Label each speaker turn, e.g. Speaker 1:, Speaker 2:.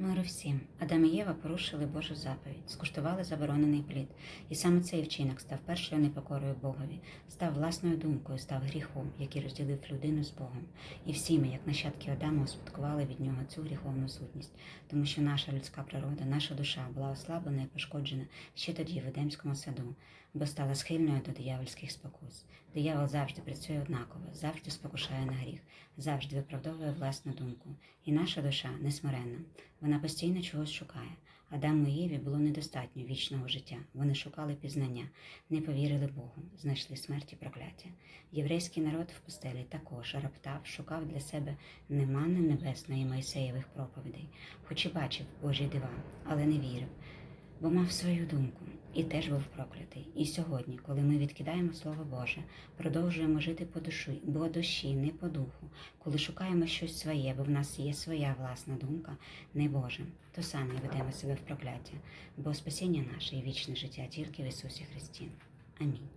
Speaker 1: Миру всім. Адам і Єва порушили Божу заповідь, скуштували заборонений плід. І саме цей вчинок став першою непокорою Богові, став власною думкою, став гріхом, який розділив людину з Богом. І всі ми, як нащадки Адама, успадкували від нього цю гріховну сутність, тому що наша людська природа, наша душа була ослаблена і пошкоджена ще тоді в Едемському саду, бо стала схильною до диявольських спокус. Диявол завжди працює однаково, завжди спокушає на гріх, завжди виправдовує власну думку. І наша душа несмиренна. Вона постійно чогось шукає. Адаму і Єві було недостатньо вічного життя. Вони шукали пізнання, не повірили Богу, знайшли смерть і прокляття. Єврейський народ в пустелі також раптав, шукав для себе не мани небесної Мойсеєвих проповідей, хоч і бачив Божі дива, але не вірив, бо мав свою думку і теж був проклятий. І сьогодні, коли ми відкидаємо Слово Боже, продовжуємо жити по душі, бо душі, не по духу, коли шукаємо щось своє, бо в нас є своя власна думка, не Божа, то самі ведемо себе в прокляття, бо спасіння наше і вічне життя тільки в Ісусі Христі. Амінь.